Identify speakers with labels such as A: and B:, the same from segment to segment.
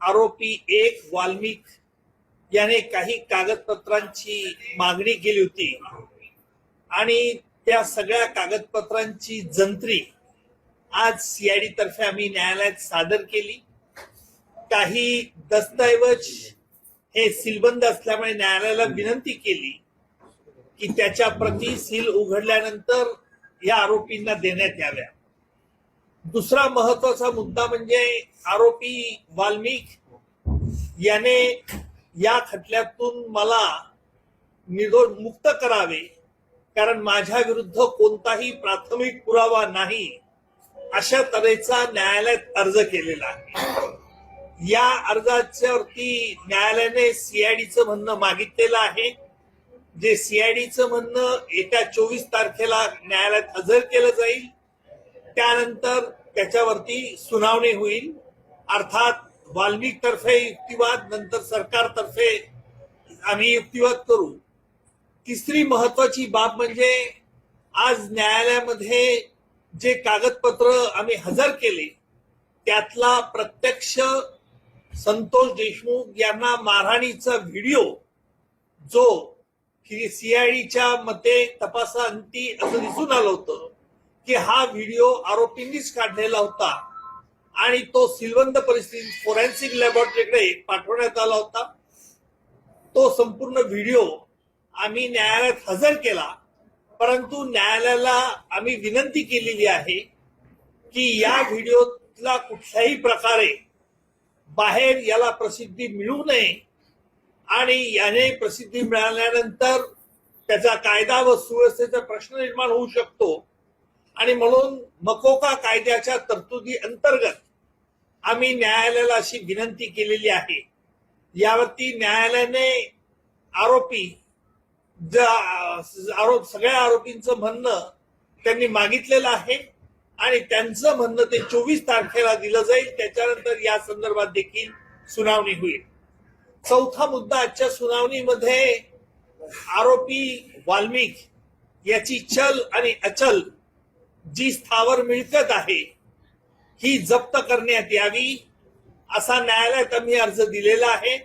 A: आरोपी एक वाल्मिक याने काही कागदपत्रांची मागणी केली होती. आणि त्या सगळ्या कागदपत्रांची जंत्री आज सीआयडी तर्फे आम्ही न्यायालयात सादर केली. काही दस्तऐवज हे सीलबंद असल्यामुळे न्यायालयाला विनंती केली की त्याच्या प्रती सील उघडल्यानंतर या आरोपींना देण्यात याव्या. दुसरा महत्त्वाचा मुद्दा म्हणजे आरोपी वाल्मिक याने या खटल्यातून मला निर्दोष मुक्त करावे कारण माझ्या विरुद्ध कोणताही प्राथमिक पुरावा नाही अशा तऱ्हेचा न्यायालयात अर्ज केलेला आहे. या अर्जाच्यावरती न्यायालयाने सीआयडीचं म्हणणं मागितलेलं आहे. जे सीआयडीचं म्हणणं येत्या चोवीस तारखेला न्यायालयात हजर केलं जाईल. त्यानंतर त्याच्यावरती सुनावणी होईल. अर्थात वाल्मिक तर्फे युक्तिवाद नंतर सरकारतर्फे आम्ही युक्तिवाद करू. तिसरी महत्वाची बाब म्हणजे आज न्यायालयामध्ये जे कागदपत्र आम्ही हजर केले त्यातला प्रत्यक्ष संतोष देशमुख यांना मारहाणीचा व्हिडिओ जो सीआयडीच्या मते तपासांती असं दिसून आलं होतं. की हा व्हिडिओ आरोपींनीच काढलेला होता. आणि तो सिलवंत परिस्थितीत फोरेन्सिक लॅबोरेटरीकडे पाठवण्यात आला होता. तो संपूर्ण व्हिडिओ आम्ही न्यायालयात हजर केला. परंतु न्यायालयाला आम्ही विनंती केलेली आहे की या व्हिडिओला कुठल्याही प्रकारे बाहेर याला प्रसिद्धी मिळू नये. आणि याने प्रसिद्धी मिळाल्यानंतर त्याचा कायदा व सुव्यवस्थेचा प्रश्न निर्माण होऊ शकतो. आणि म्हणून मकोका कायद्याच्या तरतुदी अंतर्गत आम्ही न्यायालयाला अशी विनंती केलेली आहे. यावरती न्यायालयाने आरोपी ज- आरोप सगळ्या आरोपींचं म्हणणं त्यांनी मागितलेलं आहे आणि त्यांचं म्हणणं ते चोवीस तारखेला दिलं जाईल. त्याच्यानंतर या संदर्भात देखील सुनावणी होईल. चौथा मुद्दा आजच्या सुनावणीमध्ये आरोपी वाल्मिक याची चल आणि अचल जी स्थावर मिळकत आहे ही जप्त करण्यात यावी असा न्यायालयात आम्ही अर्ज दिलेला आहे.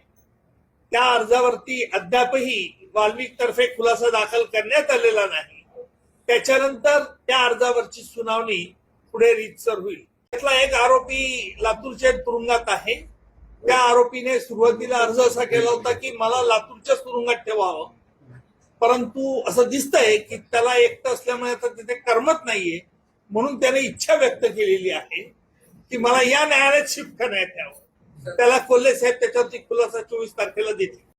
A: त्या अर्जावरती अद्यापही वाल्मिक तर्फे खुलासा दाखल करण्यात आलेला नाही. त्याच्यानंतर त्या अर्जावरची सुनावणी पुढे रीतसर होईल. त्यातला एक आरोपी लातूरच्या तुरुंगात आहे. त्या आरोपीने सुरुवातीला अर्ज असा केला होता की मला लातूरच्याच तुरुंगात ठेवावं. परंतु असं दिसतंय की त्याला एकटं असल्यामुळे आता तिथे करमत नाहीये. म्हणून त्याने इच्छा व्यक्त केलेली आहे की मला या न्यायालयात शिफ्ट करण्यात यावं. त्याला कोल्हे साहेब त्याच्यावरती खुलासा चोवीस तारखेला देतील.